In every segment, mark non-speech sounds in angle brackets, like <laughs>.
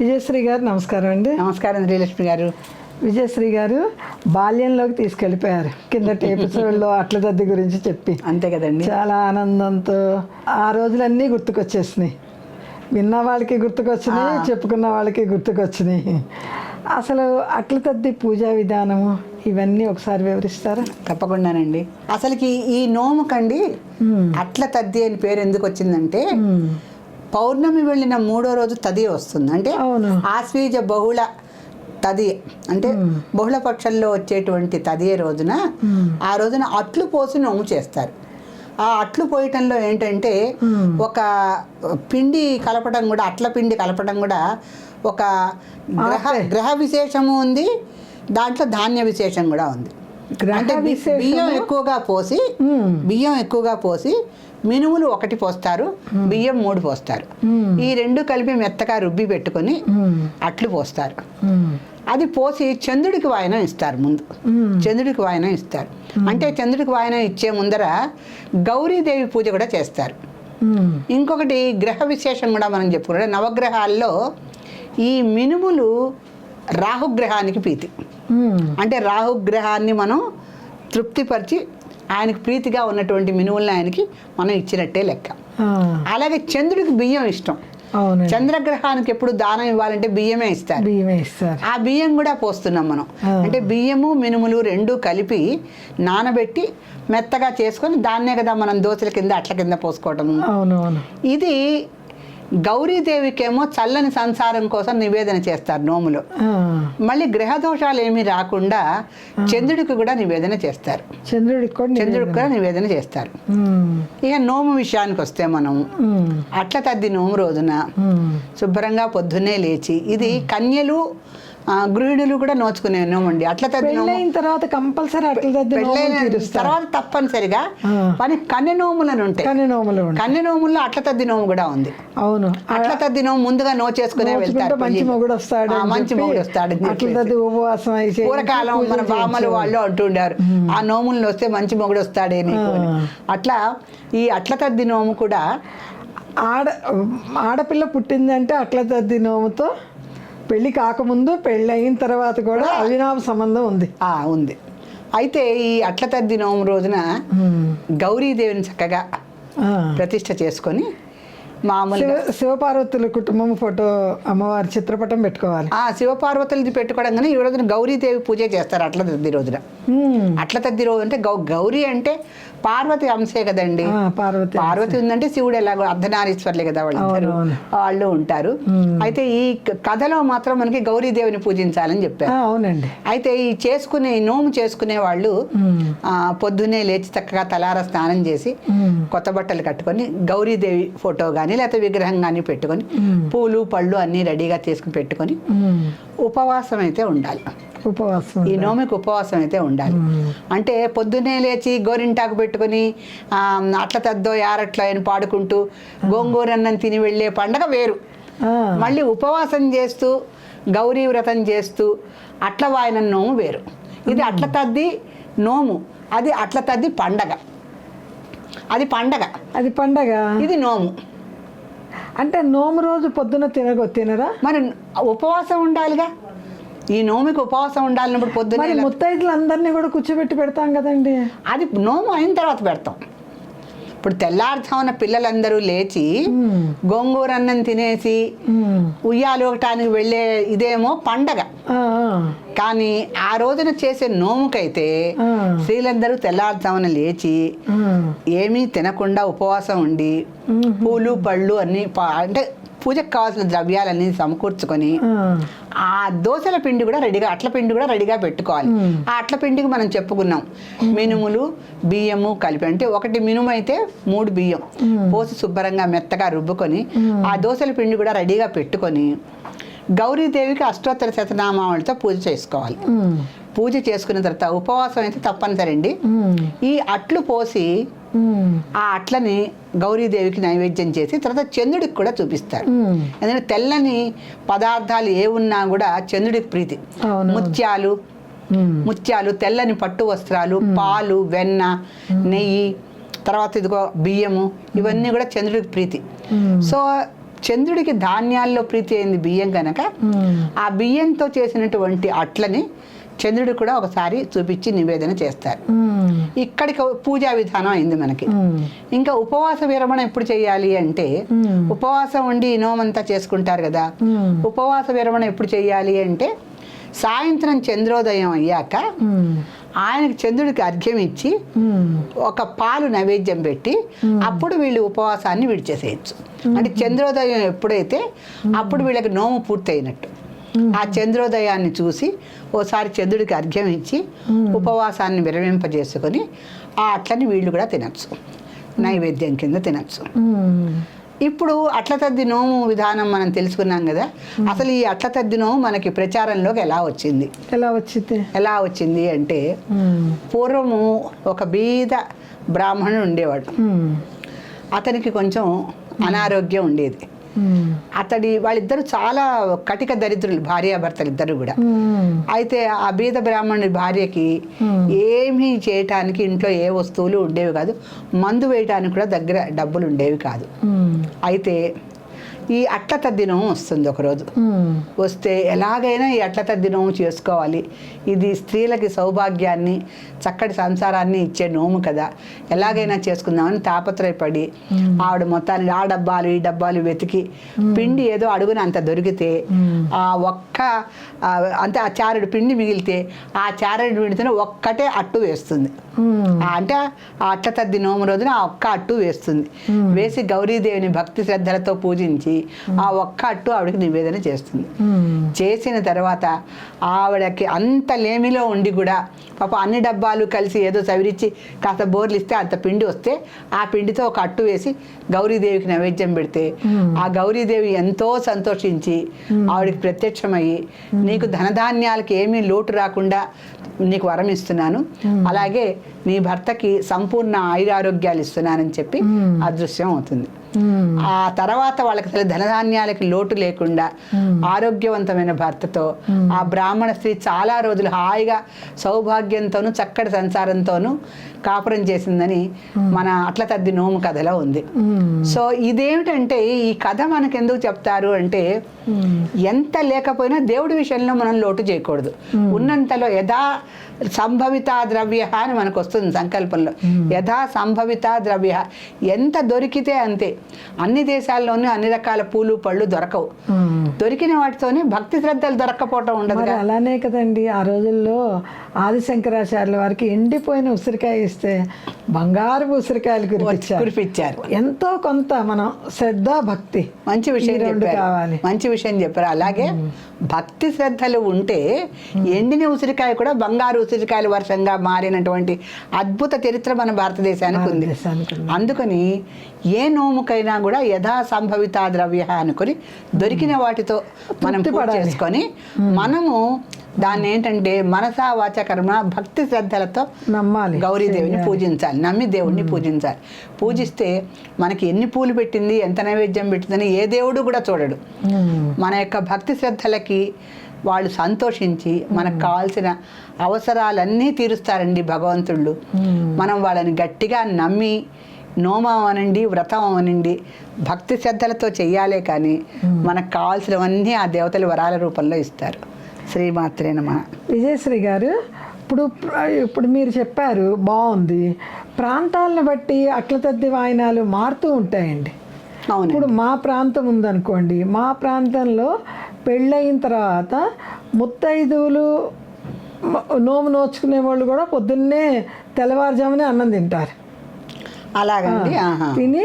విజయశ్రీ గారు నమస్కారం అండి. నమస్కారం శ్రీలక్ష్మి గారు. విజయశ్రీ గారు బాల్యంలోకి తీసుకెళ్ళిపోయారు. కిందటి <laughs> ఎపిసోడ్లో అట్ల దద్ది గురించి చెప్పి. అంతే కదండి. చాలా ఆనందంతో ఆ రోజులన్నీ గుర్తుకొచ్చేసినాయి. విన్న వాళ్ళకి గుర్తుకొచ్చినాయి చెప్పుకున్న వాళ్ళకి గుర్తుకొచ్చినాయి. అసలు అట్ల తద్ది పూజా విధానము ఇవన్నీ ఒకసారి వివరిస్తారా? తప్పకుండానండి. అసలుకి ఈ నోముకండి అట్ల తద్ది అని పేరు ఎందుకు వచ్చిందంటే పౌర్ణమి వెళ్ళిన మూడో రోజు తది వస్తుంది. అంటే. ఆశ్వీజ బహుళ తది అంటే బహుళ పక్షంలో వచ్చేటువంటి తదియే రోజున ఆ రోజున అట్లు పోసి నోము చేస్తారు. ఆ అట్లు పోయటంలో ఏంటంటే ఒక పిండి కలపడం కూడా అట్ల పిండి కలపడం కూడా ఒక గ్రహ గ్రహ విశేషము ఉంది దాంట్లో ధాన్య విశేషం కూడా ఉంది. అంటే? బియ్యం ఎక్కువగా పోసి. బియ్యం ఎక్కువగా పోసి మినుములు ఒకటి పోస్తారు బియ్యం మూడు పోస్తారు ఈ రెండు కలిపి మెత్తగా రుబ్బి పెట్టుకొని అట్లు పోస్తారు. అది పోసి చంద్రుడికి వాయనం ఇస్తారు ముందు. చంద్రుడికి వాయనం ఇస్తారు అంటే చంద్రుడికి వాయనం ఇచ్చే ముందర గౌరీదేవి పూజ కూడా చేస్తారు. ఇంకొకటి గ్రహ విశేషం కూడా మనం చెప్పుకుంటే నవగ్రహాల్లో ఈ మినుములు రాహుగ్రహానికి ప్రీతి. అంటే రాహుగ్రహాన్ని మనం తృప్తిపరిచి ఆయనకి ప్రీతిగా ఉన్నటువంటి మినుములను ఆయనకి మనం ఇచ్చినట్టే లెక్క. అలాగే చంద్రుడికి బియ్యం ఇష్టం. చంద్రగ్రహానికి ఎప్పుడు దానం ఇవ్వాలంటే బియ్యమే ఇస్తారు. బియ్యమే ఇస్తారు. ఆ బియ్యం కూడా పోస్తున్నాం మనం. అంటే బియ్యము మినుములు రెండు కలిపి నానబెట్టి మెత్తగా చేసుకొని దాన్నే కదా మనం దోశల కింద అట్ల కింద పోసుకోవటము. ఇది గౌరీదేవికేమో చల్లని సంసారం కోసం నివేదన చేస్తారు నోములో. మళ్ళీ గ్రహ దోషాలు ఏమీ రాకుండా చంద్రుడికి కూడా నివేదన చేస్తారు. చంద్రుడికి కూడా చంద్రుడికి కూడా నివేదన చేస్తారు. ఇక నోము విషయానికి వస్తే మనం. అట్ల తద్ది నోము రోజున. శుభ్రంగా పొద్దున్నే లేచి ఇది కన్యలు గృహిణులు కూడా నోచుకునే నోమండి అట్ల పెళ్ళైన తర్వాత కంపల్సరీ అట్ల తర్వాత తప్పనిసరిగా. మన కన్య నోములను ఉంటాయి. కానీ నోములు. కన్య నోముల్లో అట్ల తద్ది నోము కూడా ఉంది. అవును. అట్ల తద్ది నోము ముందుగా నోచేసుకునే నోచుకుంటే వెళ్తారు. మంచి. మొగుడు వస్తాడు మంచి మొగుడు వస్తాడు అట్ల ఉపవాసం అయితే పూర్వకాలం మన బామ్మలు వాళ్ళు అంటుండారు ఆ నోములను వస్తే మంచి మొగుడు వస్తాడే నీకు. అట్లా ఈ అట్ల తద్ది నోము కూడా ఆడ ఆడపిల్ల పుట్టిందంటే అట్ల తద్ది నోముతో పెళ్ళి కాకముందు పెళ్ళి అయిన తర్వాత కూడా అవినాభ సంబంధం ఉంది. ఆ ఉంది. అయితే ఈ అట్ల తద్ది నోము రోజున గౌరీదేవిని చక్కగా ఆ. ప్రతిష్ఠ చేసుకొని మామూలుగా శివ శివపార్వతుల కుటుంబం ఫోటో అమ్మవారి చిత్రపటం పెట్టుకోవాలి. ఆ శివపార్వతులది పెట్టుకోవడం కానీ ఈ రోజున గౌరీదేవి పూజ చేస్తారు అట్ల తద్ది రోజున. అట్ల తద్ది రోజు అంటే గౌ గౌరీ అంటే పార్వతి అంశే కదండి. పార్వతి పార్వతి ఉందంటే శివుడు ఎలాగో అర్ధనారీశ్వర్లే కదా అవునవును. వాళ్ళు ఉంటారు. అయితే ఈ కథలో మాత్రం మనకి గౌరీదేవిని పూజించాలని చెప్పారు. అవునండి. అయితే ఈ చేసుకునే నోము చేసుకునే వాళ్ళు ఉమ్. ఆ, పొద్దున్నే లేచి చక్కగా తలార స్నానం చేసి. కొత్త బట్టలు కట్టుకొని గౌరీదేవి ఫోటో కానీ లేకపోతే విగ్రహం కానీ పెట్టుకొని పూలు పళ్ళు అన్నీ రెడీగా తీసుకుని పెట్టుకొని. ఉపవాసం అయితే ఉండాలి. ఉపవాసం ఈ నోమికి ఉపవాసం అయితే ఉండాలి. అంటే పొద్దున్నే లేచి గోరింటాకు పెట్టుకొని అట్ల తద్దో యారట్లో ఆయన పాడుకుంటూ గోంగూర అన్నం తిని వెళ్ళే పండగ వేరు. మళ్ళీ ఉపవాసం చేస్తూ గౌరీ వ్రతం చేస్తూ అట్ల వాయనం నోము వేరు. ఇది అట్ల తద్ది నోము. అది అట్ల తద్ది పండగ. అది పండగ. అది పండగ? ఇది నోము. అంటే నోము రోజు పొద్దున తినగో తినరా? మరి ఉపవాసం ఉండాలిగా. ఈ నోమికి ఉపవాసం ఉండాలినప్పుడు పొద్దున్నే ముత్తైదులు అందరినీ కూడా కూర్చోబెట్టి పెడతాం కదండి అది నోము అయిన తర్వాత పెడతాం ఇప్పుడు తెల్లారుజామున పిల్లలందరూ లేచి. గోంగూర అన్నం తినేసి ఉమ్. ఉయ్యాలోకటానికి వెళ్ళే ఇదేమో పండగ. కానీ ఆ రోజున చేసే నోముకైతే. స్త్రీలందరూ తెల్లారుజామున లేచి. ఏమీ తినకుండా ఉపవాసం ఉండి. పూలు పళ్ళు అన్నీ అంటే పూజకు కావాల్సిన ద్రవ్యాలన్నీ సమకూర్చుకొని ఆ. దోశల పిండి కూడా రెడీగా అట్ల పిండి కూడా రెడీగా పెట్టుకోవాలి. ఆ అట్ల పిండికి మనం చెప్పుకున్నాం మినుములు బియ్యము కలిపి అంటే ఒకటి మినుము అయితే మూడు బియ్యం పోసి శుభ్రంగా మెత్తగా రుబ్బుకొని ఆ దోశల పిండి కూడా రెడీగా పెట్టుకొని గౌరీదేవికి అష్టోత్తర శతనామావళితో పూజ చేసుకోవాలి. పూజ చేసుకున్న తర్వాత ఉపవాసం అయితే తప్పనిసరి అండి. ఈ అట్లు పోసి. ఆ అట్లని గౌరీదేవికి నైవేద్యం చేసి తర్వాత చంద్రుడికి కూడా చూపిస్తారు. ఎందుకంటే తెల్లని పదార్థాలు ఏ ఉన్నా కూడా చంద్రుడికి ప్రీతి. ముత్యాలు. ముత్యాలు తెల్లని పట్టు వస్త్రాలు పాలు వెన్న నెయ్యి తర్వాత ఇదిగో బియ్యము ఇవన్నీ కూడా చంద్రుడికి ప్రీతి. సో చంద్రుడికి ధాన్యాల్లో ప్రీతి అయింది బియ్యం కనుక ఆ బియ్యంతో చేసినటువంటి అట్లని చంద్రుడు కూడా ఒకసారి చూపించి నివేదన చేస్తారు. ఇక్కడికి పూజా విధానం అయింది మనకి. ఇంకా ఉపవాస విరమణ ఎప్పుడు చేయాలి అంటే ఉపవాసం ఉండి నోమంతా చేసుకుంటారు కదా. ఉపవాస విరమణ ఎప్పుడు చేయాలి అంటే సాయంత్రం చంద్రోదయం అయ్యాక ఆయనకి చంద్రుడికి అర్ఘ్యం ఇచ్చి ఒక పాలు నైవేద్యం పెట్టి అప్పుడు వీళ్ళు ఉపవాసాన్ని విడిచేసేయచ్చు. అంటే చంద్రోదయం ఎప్పుడైతే అప్పుడు వీళ్ళకి నోము పూర్తయినట్టు. ఆ చంద్రోదయాన్ని చూసి ఓసారి చంద్రుడికి అర్ఘ్యం ఇచ్చి ఉపవాసాన్ని విరమింపజేసుకొని ఆ అట్లని వీళ్ళు కూడా తినచ్చు. నైవేద్యం కింద తినచ్చు. ఇప్పుడు అట్ల తద్ది నోము విధానం మనం తెలుసుకున్నాం కదా అసలు ఈ అట్ల తద్ది నోము మనకి ప్రచారంలోకి ఎలా వచ్చింది? ఎలా వచ్చింది? ఎలా వచ్చింది అంటే పూర్వము ఒక బీద బ్రాహ్మణుడు ఉండేవాడు. అతనికి కొంచెం అనారోగ్యం ఉండేది. అతడి వాళ్ళిద్దరు చాలా కటిక దరిద్రులు భార్యాభర్తలు ఇద్దరు కూడా అయితే ఆ బీద బ్రాహ్మణుడి భార్యకి ఏమీ చేయటానికి ఇంట్లో ఏ వస్తువులు ఉండేవి కాదు. మందు వేయటానికి కూడా దగ్గర డబ్బులు ఉండేవి కాదు. అయితే ఈ అట్ల తద్దినం వస్తుంది ఒకరోజు. వస్తే ఎలాగైనా ఈ అట్ల తద్దినం చేసుకోవాలి. ఇది స్త్రీలకి సౌభాగ్యాన్ని చక్కటి సంసారాన్ని ఇచ్చే నోము కదా. ఎలాగైనా చేసుకుందామని తాపత్రయపడి ఆవిడ మొత్తాన్ని ఆ డబ్బాలు ఈ డబ్బాలు వెతికి పిండి ఏదో అడుగున అంత దొరికితే ఆ ఒక్క అంటే ఆ చారుడు పిండి మిగిలితే ఆ చారుడు పిండితోనే ఒక్కటే అట్టు వేస్తుంది. అంటే ఆ అట్ల తద్ది నోము రోజున ఆ ఒక్క అట్టు వేస్తుంది. వేసి గౌరీదేవిని భక్తి శ్రద్ధలతో పూజించి ఆ ఒక్క అట్టు ఆవిడకి నివేదన చేస్తుంది. చేసిన తర్వాత ఆవిడకి అంత లేమిలో ఉండి కూడా పాప అన్ని డబ్బాలు కలిసి ఏదో చవిరిచ్చి కాస్త బోర్లు ఇస్తే అంత పిండి వస్తే ఆ పిండితో ఒక అట్టు వేసి గౌరీదేవికి నైవేద్యం పెడితే ఆ గౌరీదేవి ఎంతో సంతోషించి ఆవిడకి ప్రత్యక్షమయ్యి నీకు ధనధాన్యాలకి ఏమీ లోటు రాకుండా నీకు వరం ఇస్తున్నాను. అలాగే నీ భర్తకి సంపూర్ణ ఆయురారోగ్యాలు ఇస్తున్నానని చెప్పి అదృశ్యం అవుతుంది. ఆ తర్వాత వాళ్ళకి అసలు ధనధాన్యాలకి లోటు లేకుండా ఆరోగ్యవంతమైన భర్తతో ఆ బ్రాహ్మణ స్త్రీ చాలా రోజులు హాయిగా సౌభాగ్యంతోనూ చక్కటి సంసారంతోనూ కాపురం చేసిందని మన అట్ల తద్ది నోము కథలో ఉంది. సో ఇదేమిటంటే ఈ కథ మనకు ఎందుకు చెప్తారు అంటే ఎంత లేకపోయినా దేవుడి విషయంలో మనం లోటు చేయకూడదు. ఉన్నంతలో యథా సంభవిత ద్రవ్య అని మనకు వస్తుంది సంకల్పంలో యథా సంభవిత ద్రవ్య ఎంత దొరికితే అంతే. అన్ని దేశాల్లోనూ అన్ని రకాల పూలు పళ్ళు దొరకవు. దొరికిన వాటితోనే భక్తి శ్రద్ధలు దొరకపోవటం ఉండదు అలానే కదండి ఆ రోజుల్లో ఆదిశంకరాచార్యుల వారికి ఎండిపోయిన ఉసిరికాయ ఇస్తే బంగారు ఉసిరికాయలు కురిపించారు ఎంతో కొంత మనం శ్రద్ధ భక్తి మంచి విషయం రెండు కావాలి. మంచి విషయం చెప్పారు. అలాగే భక్తి శ్రద్ధలు ఉంటే ఎండిన ఉసిరికాయ కూడా బంగారు ఉసిరికాయల వర్షంగా మారినటువంటి అద్భుత చరిత్ర మన భారతదేశానికి ఉంది. అందుకని ఏ నోముకైనా కూడా యథా సంభవిత ద్రవ్య అనుకొని దొరికిన వాటితో మనం. చేసుకొని మనము దాన్ని ఏంటంటే మనసా వాచ కర్మ భక్తి శ్రద్ధలతో నమ్మాలి. గౌరీదేవిని పూజించాలి. నమ్మి దేవుణ్ణి పూజించాలి. పూజిస్తే మనకి ఎన్ని పూలు పెట్టింది ఎంత నైవేద్యం పెట్టిందని ఏ దేవుడు కూడా చూడడు. మన యొక్క భక్తి శ్రద్ధలకి వాళ్ళు సంతోషించి మనకు కావాల్సిన అవసరాలన్నీ తీరుస్తారండి భగవంతుళ్ళు. మనం వాళ్ళని గట్టిగా నమ్మి నోమం అనండి వ్రతం అనండి భక్తి శ్రద్ధలతో చెయ్యాలే కానీ మనకు కావాల్సినవన్నీ ఆ దేవతలు వరాల రూపంలో ఇస్తారు. శ్రీమాత్రే నమ. విజయశ్రీ గారు ఇప్పుడు ఇప్పుడు మీరు చెప్పారు బాగుంది. ప్రాంతాలను బట్టి అట్ల తద్ది వాయినాలు మారుతూ ఉంటాయండి. అవును ఇప్పుడు మా ప్రాంతం ఉందనుకోండి మా ప్రాంతంలో పెళ్ళయిన తర్వాత ముత్తైదువులు నోము నోచుకునే వాళ్ళు కూడా పొద్దున్నే తెల్లవారుజామునే అన్నం తింటారు. అలాగండి తిని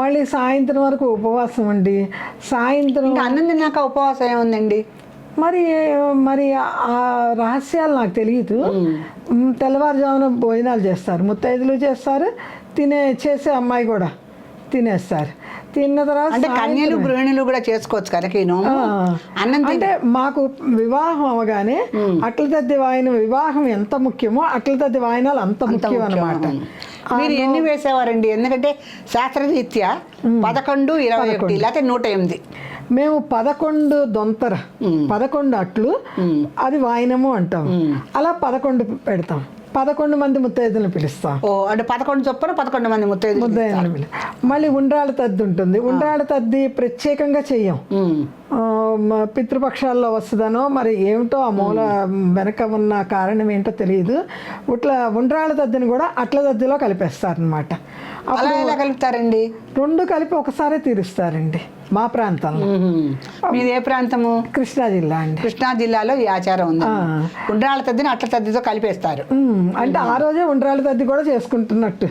మళ్ళీ సాయంత్రం వరకు ఉపవాసం ఉండి సాయంత్రం ఇంకా అన్నం తిన్నాక ఉపవాసం ఏముందండి? మరి మరి ఆ రహస్యాలు నాకు తెలియదు తెల్లవారుజామున భోజనాలు చేస్తారు. ముత్తైదులు చేస్తారు. తినే చేసే అమ్మాయి కూడా తినేస్తారు. తిన్న తర్వాత అంటే కన్యలు గృహిణులు కూడా చేసుకోవచ్చు కనుక అంటే మాకు వివాహం అవగానే అట్ల తద్ది వాయిన వివాహం ఎంత ముఖ్యమో అట్ల తద్ది వాయినాలు అంత ముఖ్యం అనమాట మీరు ఎన్ని వేసేవారండి? ఎందుకంటే శాస్త్రరీత్యా పదకొండు ఇరవై ఒకటి లేకపోతే నూట ఎనిమిది. మేము పదకొండు దొంతర పదకొండు అట్లు అది వాయినము అంటాం. అలా పదకొండు పెడతాం. పదకొండు మంది ముత్తైదులను పిలుస్తాం. ఓ అంటే పదకొండు చొప్పున పదకొండు మంది ముత్తైదులు ముద్దైదులను పిలు. మళ్ళీ ఉండ్రాళ్ళ తద్ది ఉంటుంది. ఉండ్రాళ్ళ తద్ది ప్రత్యేకంగా చెయ్యం. పితృపక్షాల్లో వస్తుందనో మరి ఏమిటో ఆ మూల వెనక ఉన్న కారణం ఏంటో తెలియదు. ఇట్లా ఉండ్రాళ్ళ దద్దిని కూడా అట్ల దద్దిలో కలిపేస్తారనమాట. అలా ఎలా కలుపుతారండి? రెండు కలిపి ఒకసారి తీరుస్తారండి. మా ప్రాంతంలో. మీది ఏ ప్రాంతము? కృష్ణా జిల్లా అండి. కృష్ణా జిల్లాలో ఈ ఆచారం ఉంది. ఉండ్రాళ్ళ తద్దిని అట్ల తద్దితో కలిపేస్తారు. అంటే ఆ రోజే ఉండ్రాళ్ళ దద్ది కూడా చేసుకుంటున్నట్టు.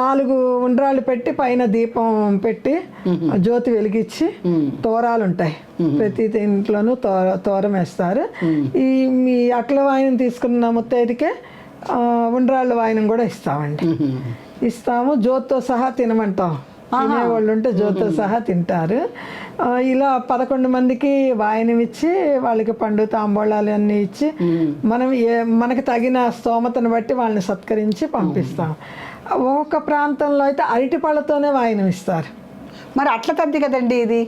నాలుగు ఉండ్రాళ్ళు పెట్టి పైన దీపం పెట్టి జ్యోతి వెలిగించి తోరాలు ఉంటాయి ప్రతి ఇంట్లోనూ తోర తోరం వేస్తారు. ఈ మీ అట్ల వాయినం తీసుకున్న ముత్తైదుకే ఉండ్రాళ్ళ వాయినం కూడా ఇస్తామండి. ఇస్తాము. జ్యోతితో సహా తినమంటాం. తినేవాళ్ళు ఉంటే జ్యోతితో సహా తింటారు. ఇలా పదకొండు మందికి వాయనం ఇచ్చి వాళ్ళకి పండు తాంబూలాలు అన్నీ ఇచ్చి మనం ఏ మనకి తగిన స్తోమతను బట్టి వాళ్ళని సత్కరించి పంపిస్తాం. ఒక్కొక్క ప్రాంతంలో అయితే అరటి పళ్ళతోనే వాయనం ఇస్తారు మరి అట్ల తద్ది కదండి ఇది?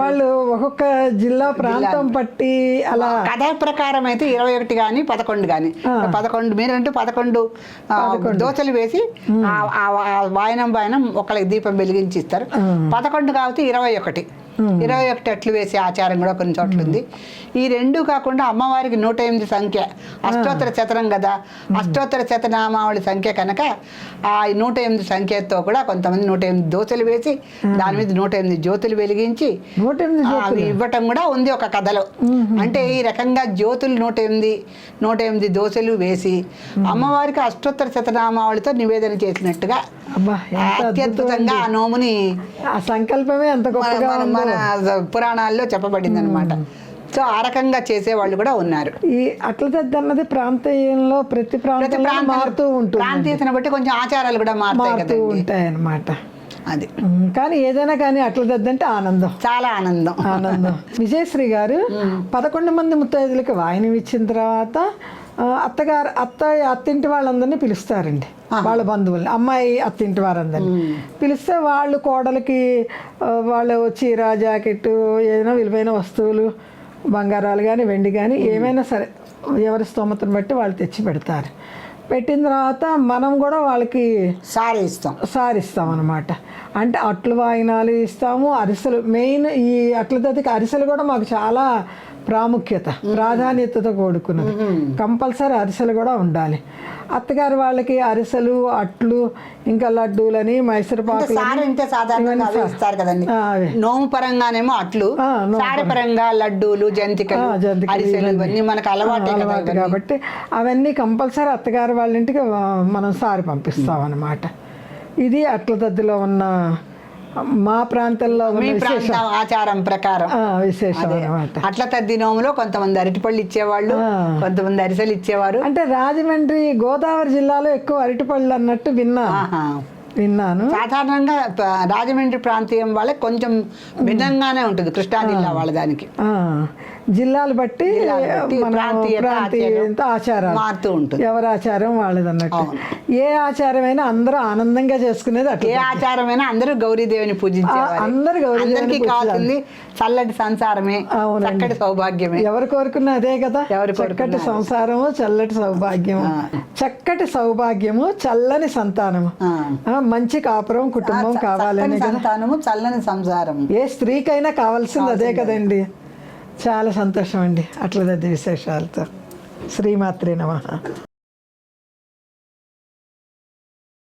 వాళ్ళు ఒక్కొక్క జిల్లా ప్రాంతం పట్టి అలా కథ ప్రకారం అయితే ఇరవై ఒకటి కానీ పదకొండు కానీ పదకొండు మీరంటూ పదకొండు ఆ, దోశలు వేసి వాయనం వాయనం ఒకళ్ళకి దీపం వెలిగించి ఇస్తారు. పదకొండు కాబట్టి ఇరవై ఒకటి. ఇరవై ఒకటి అట్లు వేసే ఆచారం కూడా కొన్ని చోట్ల ఉంది. ఈ రెండు కాకుండా అమ్మవారికి నూట ఎనిమిది సంఖ్య. అష్టోత్తర శతనం కదా. అష్టోత్తర శతనామావళి సంఖ్య కనుక ఆ నూట ఎనిమిది సంఖ్యతో కూడా కొంతమంది నూట ఎనిమిది దోశలు వేసి దాని మీద నూట ఎనిమిది జ్యోతులు వెలిగించి నూట ఎనిమిది ఆ, అవి ఇవ్వటం కూడా ఉంది ఒక కథలో. అంటే ఈ రకంగా జ్యోతులు నూట ఎనిమిది నూట ఎనిమిది దోశలు వేసి అమ్మవారికి అష్టోత్తర శతనామావళితో నివేదన చేసినట్టుగా అత్యద్భుతంగా ఆ నోముని ఆ సంకల్పమే ఎంత మన గొప్పగా మన పురాణాల్లో చెప్పబడింది అనమాట సో ఆ రకంగా చేసేవాళ్ళు కూడా ఉన్నారు. ఈ అట్ల దద్ది అన్నది ప్రాంతీయంలో ప్రతి ప్రతి మారుతూ ఉంటుంది. ప్రాంతీయతను బట్టి కొంచెం ఆచారాలు కూడా మారుతూ ఉంటాయి అన్నమాట అది. కానీ ఏదైనా కానీ అట్ల దద్ది అంటే ఆనందం. చాలా ఆనందం. ఆనందం. విజయశ్రీ గారు పదకొండు మంది ముత్తైదులకి వాయినం ఇచ్చిన తర్వాత అత్తగారు అత్త అత్తింటి వాళ్ళందరినీ పిలుస్తారండి. వాళ్ళ బంధువుల్ని అమ్మాయి అత్తింటి వారందరినీ. పిలిస్తే వాళ్ళు కోడలికి వాళ్ళు చీర జాకెట్ ఏదైనా విలువైన వస్తువులు బంగారాలు కానీ వెండి కానీ ఏమైనా సరే ఎవరి స్తోమతను బట్టి వాళ్ళు తెచ్చి పెడతారు. పెట్టిన తర్వాత మనం కూడా వాళ్ళకి సారీ ఇస్తాం. సారిస్తాం అనమాట అంటే అట్లు వాయినాలు ఇస్తాము అరిసెలు. మెయిన్ ఈ అట్ల దద్దికి అరిసెలు కూడా మాకు చాలా ప్రాముఖ్యత ప్రాధాన్యతతో కూడుకున్నది. కంపల్సరీ అరిసెలు కూడా ఉండాలి. అత్తగారి వాళ్ళకి అరిసెలు అట్లు ఇంకా లడ్డూలని మైసూర్ అంటే సాధారణంగా ఇస్తారు కదండి. నోము పరంగానేమో అట్లు సారీ పరంగా. లడ్డూలు జంతికలు అరిసెలు ఇవన్నీ. మనకు అలవాటే. కాబట్టి అవన్నీ కంపల్సరీ అత్తగారి వాళ్ళ ఇంటికి మనం సారి పంపిస్తాం అన్నమాట ఇది అట్ల దద్దిలో ఉన్న మా ప్రాంతంలో మీ ప్రాంతం ఆచారం ప్రకారం. విశేషం అట్ల తద్ది నోములో కొంతమంది అరటిపళ్ళు ఇచ్చేవాళ్ళు. కొంతమంది అరిసెలు ఇచ్చేవారు. అంటే రాజమండ్రి గోదావరి జిల్లాలో ఎక్కువ అరటిపళ్ళు అన్నట్టు విన్నా. విన్నాను. సాధారణంగా రాజమండ్రి ప్రాంతీయం వాళ్ళకి కొంచెం భిన్నంగానే ఉంటుంది కృష్ణా జిల్లా వాళ్ళ దానికి. జిల్లాలు బట్టి ప్రాంతీయత, ఆచారాలు మారుతూ ఉంటుంది. ఎవరి ఆచారం వాళ్ళది అన్నట్టు. ఏ ఆచారమైనా అందరూ ఆనందంగా చేసుకునేది అట్లా ఏ ఆచారమైనా అందరూ గౌరీదేవిని పూజించేవారు. ఆ, అందరూ పూజించాలి. కావాల్సింది చల్లటి సంసారమే. చక్కటి సౌభాగ్యమే. ఎవరు కోరుకున్న అదే కదా. ఎవరు చక్కటి సంసారము చల్లటి సౌభాగ్యము. చక్కటి సౌభాగ్యము చల్లని సంతానము. మంచి కాపురం కుటుంబం కావాలని సంతానము చల్లని సంసారం ఏ స్త్రీకైనా కావాల్సింది అదే. కదండి. చాలా సంతోషం అండి అట్లదద్ది విశేషాలతో శ్రీమాత్రే నమ.